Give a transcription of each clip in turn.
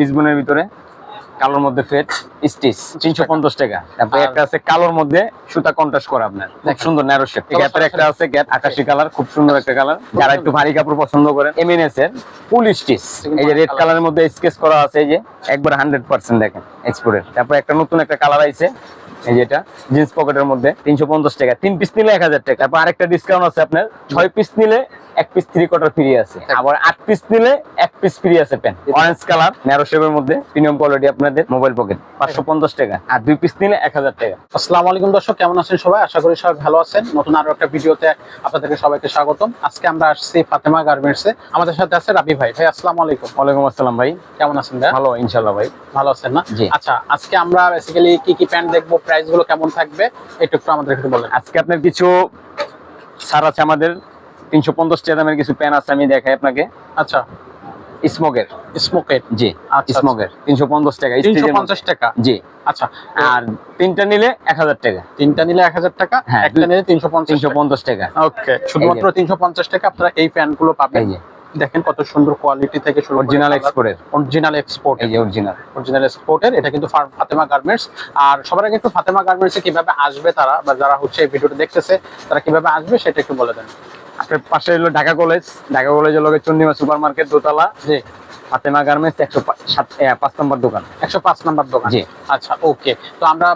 ফিসবুনের ভিতরে কালোর মধ্যে ফেট স্টিচ তিনশো পঞ্চাশ টাকা। তারপরে একটা আছে কালোর মধ্যে সুতা কন্ট্রাস্ট করা আপনার। খুব সুন্দর ন্যারো শেপ গ্যাপের একটা আছে গ্যাপ আকাশি কালার খুব সুন্দর একটা কালার যারা একটু ভারী কাপড় পছন্দ করেন এমএনএস এর ফুল স্টিচ এই যে রেড কালারের মধ্যে স্কেচ করা আছে এই যে একবার হান্ড্রেড পার্সেন্ট দেখেন এক্সপোর্টের তারপর একটা নতুন একটা কালার আইছে এই যেটা জিন্স পকেটের মধ্যে তিনশো পঞ্চাশ টাকা। তিন পিস নিলে এক হাজার টাকা। তারপর আরেকটা ডিসকাউন্ট আছে আপনার ছয় পিস নিলে এক পিস থ্রি কোয়ার্টার ফ্রি আছে। আবার আট পিস নিলে এক পিস আছে পেন অরেঞ্জ কালার ন্যারো শেপের মধ্যে প্রিমিয়াম কোয়ালিটি আপনাদের মোবাইল পকেট পাঁচশো পঞ্চাশ টাকা। আর দুই পিস নিলে এক হাজার টাকা। আসসালামু আলাইকুম দর্শক কেমন আছেন সবাই? আশা করি সবাই ভালো আছেন। নতুন আরও একটা ভিডিওতে আপনাদেরকে সবাইকে স্বাগতম। আজকে আমরা আসছি ফাতেমা গার্মেন্টস। আমাদের সাথে আছে রাবি ভাই। ভাই আসসালামু আলাইকুম। ওয়ালাইকুম আসসালাম ভাই। কেমন আছেন ভাই? ভালো ইনশাল্লাহ ভাই। ভালো আছেন না? জি। আচ্ছা আজকে আমরা বেসিক্যালি কি কি প্যান্ট দেখব প্রাইসগুলো কেমন থাকবে একটু আমাদের একটু বলেন। আজকে আপনার কিছু সার আছে আমাদের। তিনশো পঞ্চাশ টাকা দামের কিছু প্যান আছে আমি দেখাই আপনাকে। আচ্ছা। স্মোকের। স্মোকেট জি আচ্ছা, স্মোকের। তিনশো পঞ্চাশ টাকা তিনশো। পঞ্চাশ টাকা? জি। আচ্ছা আর তিনটা নিলে এক হাজার টাকা। তিনটা নিলে এক হাজার টাকা হ্যাঁ, একটা নিলে তিনশো তিনশো পঞ্চাশ টাকা। ওকে শুধুমাত্র তিনশো পঞ্চাশ টাকা আপনারা এই পাবেন। দেখেন কত সুন্দর কোয়ালিটি থেকে শুরু অরিজিনাল এক্সপোর্টের অরিজিনাল এক্সপোর্ট এই অরিজিনাল অরিজিনাল এক্সপোর্টের এটা কিন্তু ফাতেমা গার্মেন্টস আর সবার আগে একটু ফাতেমা গার্মেন্টস কীভাবে আসবে তারা বা যারা হচ্ছে এই ভিডিওটা দেখতেছে তারা কীভাবে আসবে সেটা একটু বলে দেন। পাশে হলো ঢাকা কলেজ। ঢাকা কলেজের লগে চন্ডিমা সুপার মার্কেট দোতলা। জি। ফাতেমা গার্মেন্টস একশো সাত পাঁচ নম্বর দোকান। একশো পাঁচ নাম্বার দোকান। জি। আচ্ছা ওকে। তো আমরা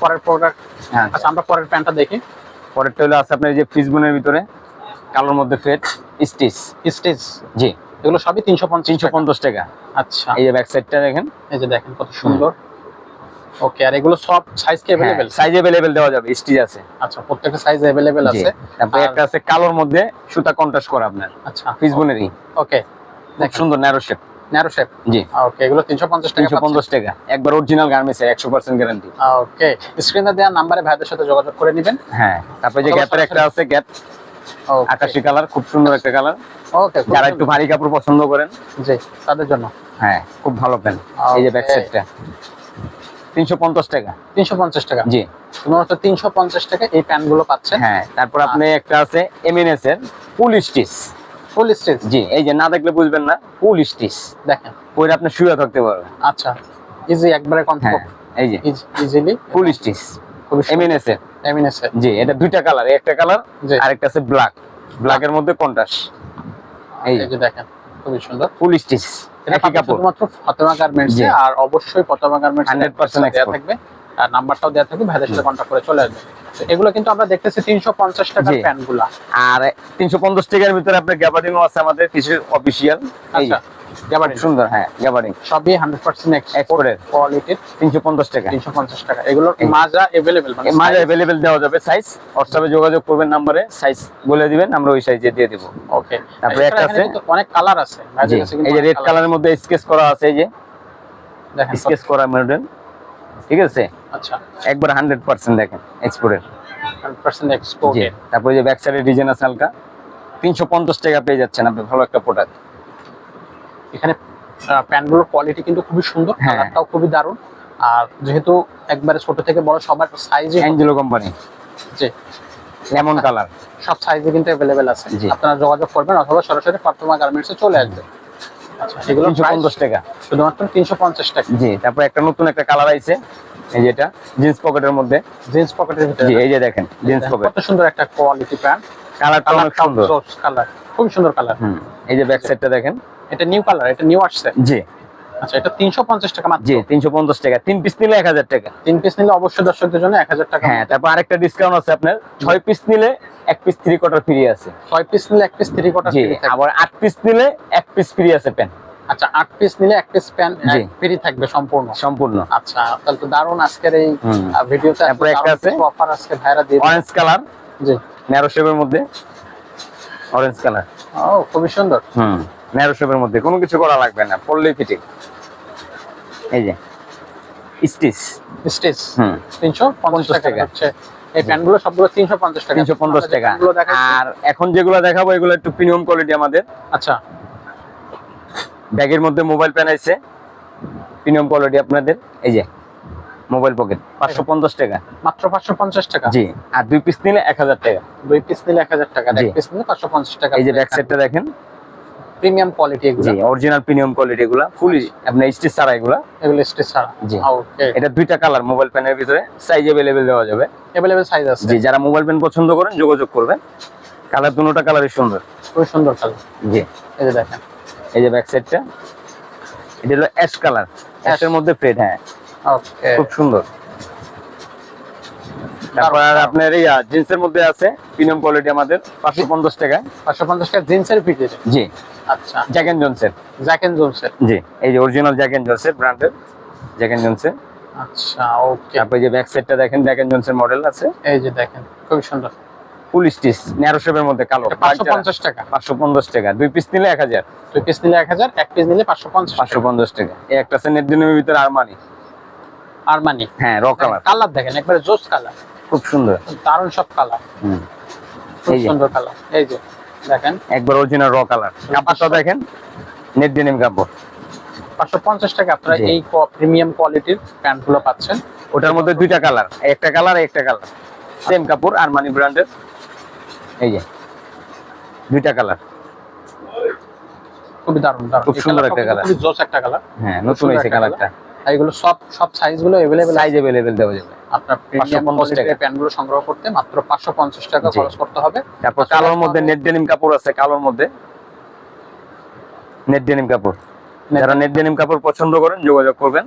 পরের প্রোডাক্ট হ্যাঁ। আচ্ছা আমরা পরের প্যান্টটা দেখি। পরেরটা হলো আছে আপনার যে ফিসবুনের ভিতরে কালোর মধ্যে ফেট স্টিচ। স্টেজ জি। এগুলো সবই তিনশো পঞ্চাশ তিনশো পঞ্চাশ টাকা। আচ্ছা। এই যে ব্যাক সাইডটা দেখেন। এই যে দেখেন কত সুন্দর। ওকে আর এগুলো সব সাইজ কি অ্যাভেলেবেল সাইজ অ্যাভেলেবেল দেওয়া যাবে স্টিচ আছে। আচ্ছা প্রত্যেকটা সাইজ জি। আছে। তারপরে একটা আছে কালোর মধ্যে সুতা কন্ট্রাস্ট করা আপনার আচ্ছা ফিসবুনেরই ওকে খুব সুন্দর ন্যারো শেপ ন্যারো শেপ জি। ওকে এগুলো তিনশো পঞ্চাশ টাকা তিনশো পঞ্চাশ টাকা। একবার অরিজিনাল গার্মেন্টস একশো পার্সেন্ট গ্যারান্টি ওকে স্ক্রিনে দেওয়া নাম্বারে ভাইদের সাথে যোগাযোগ করে নেবেন। হ্যাঁ তারপরে যে গ্যাপের একটা আছে গ্যাপ আকাশি কালার খুব সুন্দর একটা কালার ওকে যারা একটু ভারী কাপড় পছন্দ করেন। জি তাদের জন্য। হ্যাঁ খুব ভালো প্যান্ট। এই যে ব্যাক. সাইডটা তিনশো পঞ্চাশ টাকা। তিনশো পঞ্চাশ টাকা। জি। শুধুমাত্র তিনশো পঞ্চাশ টাকা এই প্যান্টগুলো পাচ্ছেন। হ্যাঁ তারপর আপনি একটা আছে এমএনএস এর ফুল স্টিচ। Full stitch. জি এই যে না দেখলে বুঝবেন না ফুল স্টিচ। দেখেন। পরে আপনি শুয়ে থাকতে পারবেন। আচ্ছা ইজি একবারে হ্যাঁ এই যে। Easily full stitch. খুবই এমএনএস এর জি এটা দুইটা কালার একটা কালার আরেকটা আছে ব্ল্যাক। ব্ল্যাকের মধ্যে কন্ট্রাস্ট এই এই যে দেখেন খুবই সুন্দর। Full stitch. এটা একই পাবেন কাপড়। শুধুমাত্র ফাতেমা গার্মেন্টস আর অবশ্যই ফাতেমা গার্মেন্টস 100% দেওয়া থাকবে। আর নাম্বারটাও দেওয়া থাকবে ভাইদের সাথে কন্ট্যাক্ট করে চলে আসবে। তো এগুলো কিন্তু আমরা দেখতেছি তিনশো পঞ্চাশ টাকার আর তিনশো পঞ্চাশ টাকার ভিতরে আপনার গ্যাপারিং আছে আমাদের কিছু অফিসিয়াল আচ্ছা। সুন্দর হ্যাঁ গ্যাবার্ডিং সবই হান্ড্রেড পার্সেন্ট এক্সপোর্টের কোয়ালিটির তিনশো পঞ্চাশ টাকা। তিনশো পঞ্চাশ টাকা। এগুলোর মাজা এভেলেবেল মানে অ্যাভেলেবেল দেওয়া যাবে সাইজ হোয়াটসঅ্যাপে যোগাযোগ করবেন নাম্বারে সাইজ বলে দিবেন আমরা ওই সাইজে দিয়ে দিব। ওকে তারপরে একটা আছে। অনেক কালার আছে। ভাইদের জি কাছে কিন্তু এই যে রেড কালারের মধ্যে স্কেচ করা আছে এই যে। স্কেচ করা মডেল ঠিক আছে? আচ্ছা। একবার হান্ড্রেড পার্সেন্ট দেখেন এক্সপোর্টের তারপরে যে ব্যাক সাইডের ডিজাইন আছে হালকা। তিনশো পঞ্চাশ টাকা পেয়ে যাচ্ছেন আপনি ভালো একটা প্রোডাক্ট এখানে প্যান্টগুলোর কোয়ালিটি কিন্তু খুবই সুন্দর হ্যাঁ। কালারটাও খুবই দারুণ। আর যেহেতু একবারে ছোট থেকে বড় সবার সাইজে অ্যাঞ্জেলো কোম্পানি জি। লেমন কালার সব সাইজে কিন্তু অ্যাভেলেবেল আছে। আপনারা যোগাযোগ করবেন অথবা সরাসরি ফাতেমা গার্মেন্টসে চলে আসবে আচ্ছা এগুলো টাকা। শুধুমাত্র তিনশো পঞ্চাশ টাকা। জি তারপরে একটা নতুন একটা কালার আইছে এই যেটা জিন্স পকেটের মধ্যে। জিন্স পকেটের ভিতরে জি এই যে দেখেন জিন্স পকেট কত সুন্দর একটা কোয়ালিটি প্যান্ট কালারটা অনেক সুন্দর। কালার খুবই সুন্দর কালার এই যে ব্যাক সাইডটা দেখেন। এটা নিউ কালার এটা নিউ আসছে? জি। আচ্ছা এটা তিনশো পঞ্চাশ টাকা মাত্র। জি তিনশো পঞ্চাশ টাকা। তিন পিস নিলে এক হাজার টাকা। তিন পিস নিলে অবশ্যই দর্শকদের জন্য এক হাজার টাকা হ্যাঁ তারপর আরেকটা ডিসকাউন্ট আছে আপনার। ছয় পিস নিলে এক পিস থ্রি কোয়ার্টার ফ্রি আছে। ছয় পিস নিলে এক পিস থ্রি কোয়ার্টার জি আবার আট পিস নিলে এক পিস ফ্রি আছে প্যান আচ্ছা আট পিস নিলে এক পিস প্যান্ট জি। ফ্রি থাকবে সম্পূর্ণ। সম্পূর্ণ। আচ্ছা তাহলে তো দারুণ আজকের এই। ভিডিওতে তারপরে একটা আছে। অফার আজকে ভাইরা দিয়ে অরেঞ্জ কালার জি। ন্যারো শেপের মধ্যে। অরেঞ্জ কালার ও খুবই সুন্দর। হুম। ন্যারো শেপের মধ্যে। কোনো কিছু করা লাগবে না পড়লেই ফিটিং। এই যে স্টিচ। স্টেজ হুম। তিনশো পঞ্চাশ টাকা। হচ্ছে। এই প্যান্টগুলো সবগুলো তিনশো পঞ্চাশ টাকা। তিনশো পঞ্চাশ আমরা যে টাকা প্যান্টগুলো দেখাচ্ছি- আর এখন যেগুলো দেখাবো এগুলো একটু প্রিমিয়াম কোয়ালিটি আমাদের। আচ্ছা। ব্যাগের মধ্যে মোবাইল প্যান আছে। প্রিমিয়াম কোয়ালিটি আপনাদের। এই যে মোবাইল পকেট পাঁচশো পঞ্চাশ টাকা। মাত্র পাঁচশো পঞ্চাশ টাকা? জি। আর দুই পিস নিলে এক হাজার টাকা। দুই পিস নিলে এক হাজার টাকা। জি। এক পিস নিলে পাঁচশো পঞ্চাশ টাকা। এই যে ব্যাক সাইডটা দেখেন। প্রিমিয়াম কোয়ালিটি জি অরিজিনাল প্রিমিয়াম কোয়ালিটি এগুলা ফুল আপনার স্টিচ ছাড়া এগুলা। এগুলো স্টেজ ছাড়া। জি। ওকে এটা দুইটা কালার মোবাইল প্যানের ভিতরে সাইজ অ্যাভেলেবেল দেওয়া যাবে। অ্যাভেলেবল সাইজ আছে। জি যারা মোবাইল প্যান পছন্দ করেন যোগাযোগ করবেন। কালার দুটোটা কালারই সুন্দর। খুবই সুন্দর কালার জি। এই যে দেখেন। এই যে ব্যাক সাইডটা এটা হলো অ্যাশ কালার অ্যাশের মধ্যে প্লেট হ্যাঁ। ওকে খুব সুন্দর। তারপর আপনার এই জিন্সের মধ্যে আছে প্রিমিয়াম কোয়ালিটি আমাদের পাঁচশো পঞ্চাশ টাকা পাঁচশো পঞ্চাশ টাকা জিন্সের পিঠে জি। আচ্ছা। জ্যাক এন্ড জনসের জ্যাক এন্ড জোনসের জি এই যে অরিজিনাল জ্যাক এন্ড জনসের ব্র্যান্ডের জ্যাক এন্ড জনসের আচ্ছা ওকে এই যে ব্যাক সাইডটা দেখেন জ্যাক এন্ড জনসের মডেল আছে। এই যে দেখেন খুবই সুন্দর। ফুল স্টিচ ন্যারো শেপের মধ্যে কালো। পাঁচশো পঞ্চাশ টাকা। পাঁচশো পঞ্চাশ টাকা। দুই পিস নিলে এক হাজার। দুই পিস নিলে এক হাজার এক পিস নিলে পাঁচশো পঞ্চাশ পাঁচশো পঞ্চাশ টাকা। এই একটা আছে দিনের ভিতরে আরমানি আরমানি হ্যাঁ র কালার কালার দেখেন একবারে জোস কালার খুব সুন্দর। দারুণ সব কালার হুম। খুব সুন্দর কালার এই যে। দেখেন একবার অরিজিনাল র কালার কাপড়টা দেখেন নেট ডেনিম কাপড়। পাঁচশো পঞ্চাশ টাকা আপনারা এই প্রিমিয়াম কোয়ালিটির প্যান্টগুলো পাচ্ছেন। ওটার মধ্যে দুইটা কালার একটা কালার একটা কালার সেম কাপড় আরমানি ব্র্যান্ডের এই যে দুইটা কালার খুবই দারুণ দারুণ। খুব সুন্দর একটা কালার। খুবই জোস একটা কালার হ্যাঁ নতুন হয়েছে কালারটা এগুলো সব সব সাইজগুলো অ্যাভেলেবেল সাইজ অ্যাভেলেবেল দেওয়া যাবে। আপনার প্রিমিয়াম 550 কোয়ালিটির টাকা। সংগ্রহ করতে মাত্র পাঁচশো পঞ্চাশ টাকা খরচ করতে হবে। তারপর কালোর মধ্যে নেট ডেনিম কাপড় আছে কালোর মধ্যে। নেট ডেনিম কাপড়। যারা নেট ডেনিম কাপড় পছন্দ করেন যোগাযোগ করবেন।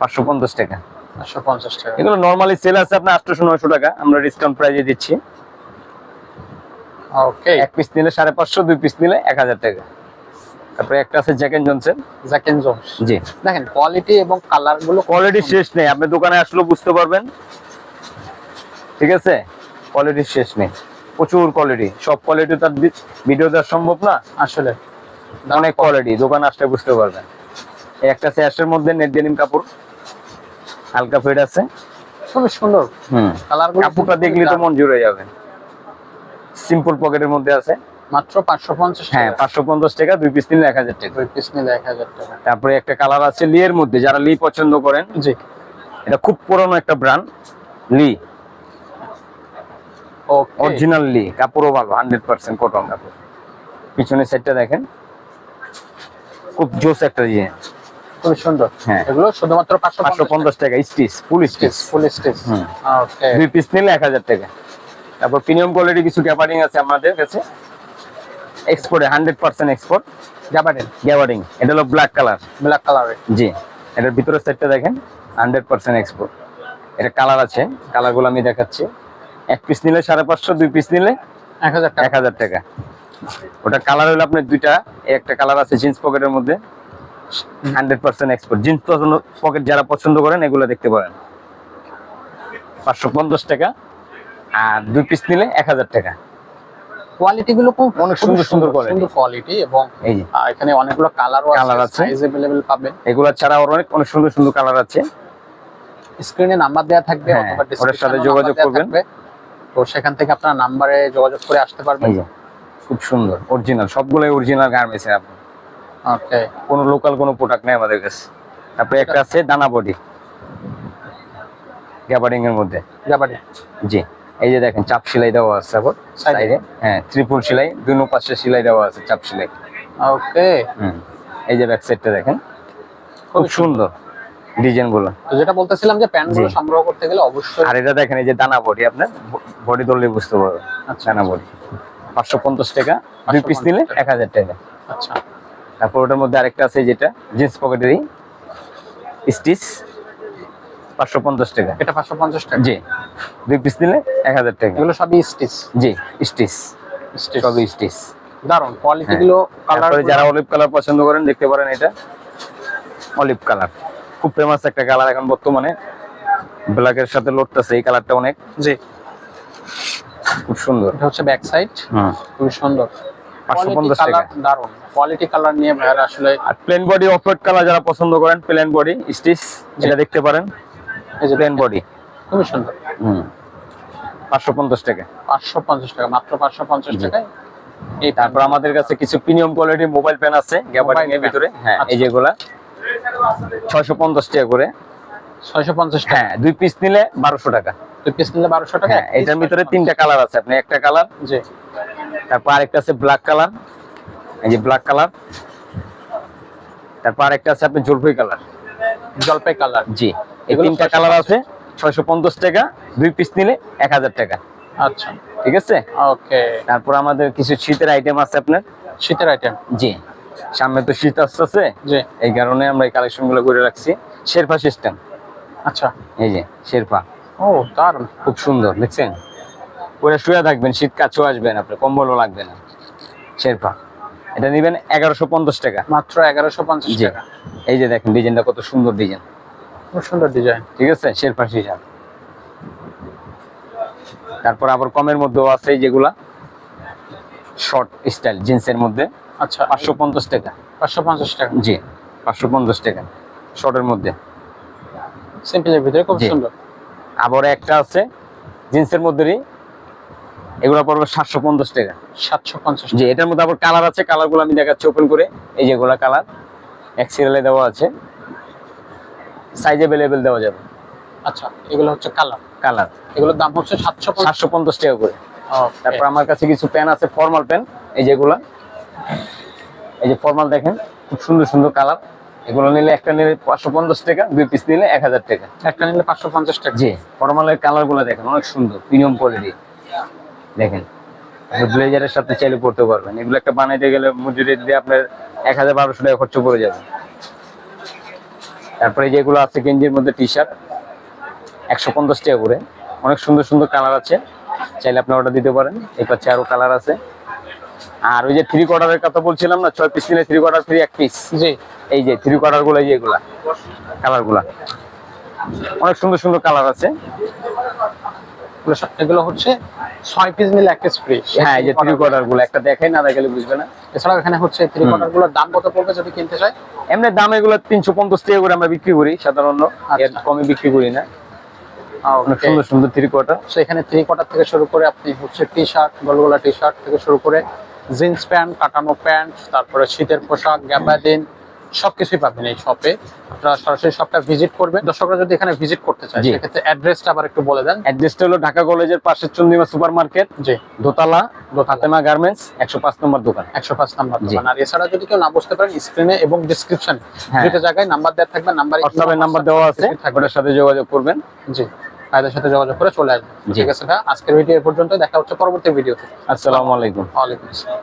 পাঁচশো পঞ্চাশ টাকা। পাঁচশো পঞ্চাশ টাকা। এগুলো নর্মালি সেল আছে আপনার আটশোশো নয়শো টাকা। আমরা ডিসকাউন্ট প্রাইজে দিচ্ছি। ওকে এক পিস নিলে সাড়ে পাঁচশো দুই পিস নিলে এক হাজার টাকা। তারপরে একটা আছে জ্যাকেন জনসেন জ্যাক এন্ড জোনস জি। দেখেন কোয়ালিটি এবং কালারগুলো কোয়ালিটি শেষ নেই। আপনি দোকানে আসলেও বুঝতে পারবেন। ঠিক আছে? কোয়ালিটি শেষ নেই। প্রচুর কোয়ালিটি সব কোয়ালিটি তার ভিডিও দেওয়া সম্ভব না। আসলে। অনেক কোয়ালিটি দোকানে আসলে বুঝতে পারবেন। একটা স্যাশের মধ্যে নেট ডেনিম কাপড়। হালকা ফেড আছে। খুবই সুন্দর। হুম। কালার কাপড়টা দেখলে তো মন জুড়ে যাবে। সিম্পল পকেটের মধ্যে আছে। মাত্র পাঁচশো পঞ্চাশ হ্যাঁ টাকা। পাঁচশো পঞ্চাশ টাকা দুই পিস নিলে এক হাজার টাকা। দুই পিস নিলে এক হাজার টাকা। তারপরে একটা কালার আছে লি এর মধ্যে যারা লি পছন্দ করেন। জি। এটা খুব পুরনো একটা ব্র্যান্ড লি। ওকে অরিজিনাল লি কাপড়ও ভালো হান্ড্রেড পার্সেন্ট কটন কাপড়। পিছনের সাইডটা দেখেন। খুব জোস একটা ইয়ে খুবই সুন্দর। হ্যাঁ। এগুলো শুধুমাত্র পাঁচশো পাঁচশো পঞ্চাশ টাকা স্টিচ ফুল স্টিচ ফুল হুম। ওকে দুই পিস নিলে এক হাজার টাকা। তারপর প্রিমিয়াম কোয়ালিটি কিছু গ্যাপারিং আছে আমাদের কাছে। এক্সপোর্টে হান্ড্রেড পার্সেন্ট এক্সপোর্ট জাবাডেন গ্যাপারিং এটা হলো ব্ল্যাক কালার ব্ল্যাক কালারের জি এটার ভিতরের সাইডটা দেখেন হান্ড্রেড পার্সেন্ট এক্সপোর্ট এটা কালার আছে কালারগুলো আমি দেখাচ্ছি। এক পিস নিলে সাড়ে পাঁচশো দুই পিস নিলে এক হাজার টাকা। এক হাজার টাকা। ওটা কালার হলো আপনার দুইটা একটা কালার আছে জিন্স পকেটের মধ্যে হান্ড্রেড পার্সেন্ট এক্সপোর্ট জিন্স পছন্দ পকেট যারা পছন্দ করেন এগুলো দেখতে পারেন। পাঁচশো পঞ্চাশ টাকা আর দুই পিস নিলে এক হাজার টাকা। কোয়ালিটি গুলো খুব অনেক খুবই সুন্দর সুন্দর quality। সুন্দর কোয়ালিটি এবং এই যে আহ, এখানে অনেকগুলো কালারও Colour আছে আছে। সাইজ अवेलेबल পাবেন এগুলো ছাড়া আরো অনেক অনেক সুন্দর সুন্দর কালার আছে স্ক্রিনে নাম্বার দেওয়া থাকবে হ্যাঁ, অথবা ওটার সাথে description-এও যোগাযোগ number দেয়া করবেন। থাকবে। তো সেখান থেকে আপনারা নাম্বারে যোগাযোগ করে আসতে পারবেন এই যে খুব সুন্দর অরিজিনাল সবগুলোই অরিজিনাল গার্মেন্টস আপনি ওকে কোনো লোকাল কোনো প্রোডাক্ট নেই আমাদের কাছে তারপরে একটা আছে দানা বডি গ্যাবারিং এর মধ্যে জাবাডেন জি এই যে দেখেন চাপ সেলাই দেওয়া আছে এ? সাইডে? হ্যাঁ ত্রিপুল সেলাই দুনো পাশে সেলাই দেওয়া আছে চাপ সেলাই। ওকে। হুম এই যে ব্যাক সাইডটা দেখেন খুব সুন্দর। ডিজাইনগুলো। তো যেটা বলতেছিলাম যে প্যান্টগুলো সংগ্রহ করতে গেলে অবশ্যই আর এটা দেখেন এই যে দানা বডি আপনার বডি ধরলে বুঝতে পারবেন। আচ্ছা দানা বডি। পাঁচশো পঞ্চাশ টাকা দুই পিস 550 নিলে টাকা। এক হাজার টাকা। আচ্ছা। তারপর ওটার মধ্যে আরেকটা আছে যেটা জিন্স পকেটেরই স্টিচ পাঁচশো পঞ্চাশ টাকা। এটা পাঁচশো পঞ্চাশ টাকা। জি। দুই পিস নিলে এক হাজার টাকা। এগুলো সবই স্টিচ। জি স্টিচ। সবই স্টিচ। দারুণ কোয়ালিটি হ্যাঁ। গুলো কালার যারা অলিভ কালার পছন্দ করেন দেখতে পারেন এটা। অলিভ কালার খুব ফেমাস একটা কালার এখন বর্তমানে। ব্ল্যাকের সাথে লড়তেছে এই কালারটা অনেক। জি। খুব সুন্দর। এটা হচ্ছে ব্যাক সাইড হুম। খুবই সুন্দর। পাঁচশো কোয়ালিটি পঞ্চাশ টাকা। দারুণ কোয়ালিটি কালার নিয়ে ভাইয়ারা আসলে আর প্লেন বডি অফ কালার যারা পছন্দ করেন প্লেন বডি স্টিচ এটা দেখতে পারেন। এই যে প্লেন বডি খুবই সুন্দর। হুম। পাঁচশো পঞ্চাশ টাকা। পাঁচশো পঞ্চাশ টাকা মাত্র পাঁচশো পঞ্চাশ টাকায়। এই তারপর আমাদের কাছে কিছু প্রিমিয়াম কোয়ালিটির মোবাইল প্যান আছে গ্যাবারিং এর ভিতরে। হ্যাঁ আচ্ছা। এই যেগুলা ছয়শো পঞ্চাশ টাকা করে। ছয়শো পঞ্চাশ হ্যাঁ দুই পিস নিলে বারোশো টাকা। দুই পিস নিলে বারোশো টাকা হ্যাঁ এটার ভিতরে তিনটা কালার আছে। আপনি একটা কালার জি। তারপর আরেকটা আছে ব্ল্যাক কালার এই যে ব্ল্যাক কালার তারপর আরেকটা আছে আপনার জলপাই কালার জলপাই কালার জি। এই তিনটা কালার আছে ছয়শো পঞ্চাশ টাকা দুই পিস নিলে এক হাজার টাকা। আচ্ছা। ঠিক আছে? ওকে। তারপর আমাদের কিছু শীতের আইটেম আছে আপনার? শীতের আইটেম জি। সামনে তো শীত আসতেছে। জি। এই কারণে আমরা এই কালেকশনগুলো করে রাখছি। শেরপা সিস্টেম আচ্ছা। এই যে শেরপা। ও দারুণ খুব সুন্দর দেখছেন? পরে শুয়ে থাকবেন শীত কাছেও আসবেন আপনার কম্বলও লাগবে না। শেরপা। এটা নেবেন এগারোশো পঞ্চাশ টাকা। মাত্র এগারোশো পঞ্চাশ টাকা। এই যে দেখেন ডিজাইনটা কত সুন্দর ডিজাইন। সুন্দর ডিজাইন ঠিক আছে? শেরপা হিসাব তারপর আবার কমের মধ্যেও আছে যেগুলা। শর্ট স্টাইল জিন্সের মধ্যে। আচ্ছা পাঁচশো পঞ্চাশ টাকা। পাঁচশো পঞ্চাশ টাকা। জি পাঁচশো পঞ্চাশ টাকা। শর্টের মধ্যে। সিম্পলের ভিতরে খুব সুন্দর। আবার একটা আছে জিন্সের মধ্যেই এগুলো পড়বে সাতশো পঞ্চাশ টাকা। সাতশো পঞ্চাশ জি এটার মধ্যে আবার কালার আছে কালারগুলো আমি দেখাচ্ছি ওপেন করে। এই যেগুলা কালার এক সিরিয়ালে দেওয়া আছে। সাইজ অ্যাভেলেবেল দেওয়া যাবে। আচ্ছা এগুলো হচ্ছে কালার কালার এগুলোর দাম হচ্ছে সাতশো সাতশো পঞ্চাশ টাকা করে। তারপর আমার কাছে কিছু প্যান আছে ফর্মাল প্যান এই যেগুলা। এই যে ফর্মাল দেখেন খুব সুন্দর সুন্দর কালার এগুলো নিলে একটা নিলে পাঁচশো পঞ্চাশ টাকা দুই পিস নিলে এক হাজার টাকা। একটা নিলে পাঁচশো পঞ্চাশ টাকা। জি ফর্মালের কালারগুলো দেখেন অনেক সুন্দর প্রিমিয়াম কোয়ালিটি দেখেন ব্লেজারের সাথে চাইলে পড়তে পারবেন। এগুলো একটা বানাইতে গেলে মজুরি দিয়ে আপনার এক হাজার বারোশো টাকা খরচ পড়ে যাবে। তারপরে যেগুলো আছে গেঞ্জির মধ্যে টি শার্ট একশো পঞ্চাশ টাকা করে। অনেক সুন্দর সুন্দর কালার আছে। চাইলে আপনি অর্ডার দিতে পারেন। এই পাচ্ছে আরও কালার আছে। আর ওই যে থ্রি কোয়ার্টারের কথা বলছিলাম না ছয় পিস নিলে থ্রি কোয়ার্টার থ্রি এক পিস জি। এই যে থ্রি কোয়ার্টারগুলো এই যে এগুলা কালারগুলা। অনেক সুন্দর সুন্দর কালার আছে। এগুলো সব- এগুলো হচ্ছে ছয় পিস নিলে ফ্রি হ্যাঁ যে থ্রি কোয়ার্টারগুলো একটা দেখাই না দেখালে বুঝবে না। এছাড়াও এখানে হচ্ছে থ্রি কোয়ার্টারগুলোর দাম কত পড়বে যদি কিনতে চাই? এমনি দাম এগুলো তিনশো পঞ্চাশ টাকা করে আমরা বিক্রি করি সাধারণত আচ্ছা। কমে বিক্রি করি না। অনেক সুন্দর সুন্দর থ্রি কোয়ার্টার তো এখানে থ্রি কোয়ার্টার থেকে শুরু করে আপনি হচ্ছে টি শার্ট গলগোলা টি শার্ট থেকে শুরু করে জিন্স প্যান্ট কাটানো প্যান্ট তারপরে শীতের পোশাক গ্যাবাদিন সবকিছুই পাবেন এই শপে আপনারা সরাসরি শপটা ভিজিট করবেন। দর্শকরা যদি এখানে ভিজিট করতে চায় সেক্ষেত্রে অ্যাড্রেসটা আবার একটু বলে দেন। অ্যাড্রেসটা হলো ঢাকা কলেজের পাশে চন্দিমা সুপার মার্কেট জি। দোতলা ফাতেমা গার্মেন্টস একশো পাঁচ নম্বর দোকান। একশো পাঁচ নম্বর দোকান। আর এছাড়া যদি কেউ না বুঝতে পারেন স্ক্রিনে এবং ডিসক্রিপশন দুটো জায়গায় নাম্বার দেওয়া থাকবে নাম্বার হোয়াটসঅ্যাপের নাম্বার দেওয়া আছে। ওটার সাথে যোগাযোগ করবেন। জি। ভাইদের সাথে যোগাযোগ করে চলে আসবেন। ঠিক আছে আজকের ভিডিও এ পর্যন্ত দেখা হচ্ছে পরবর্তী ভিডিওতে আসসালামু আলাইকুম। ওয়ালাইকুম আসসালাম।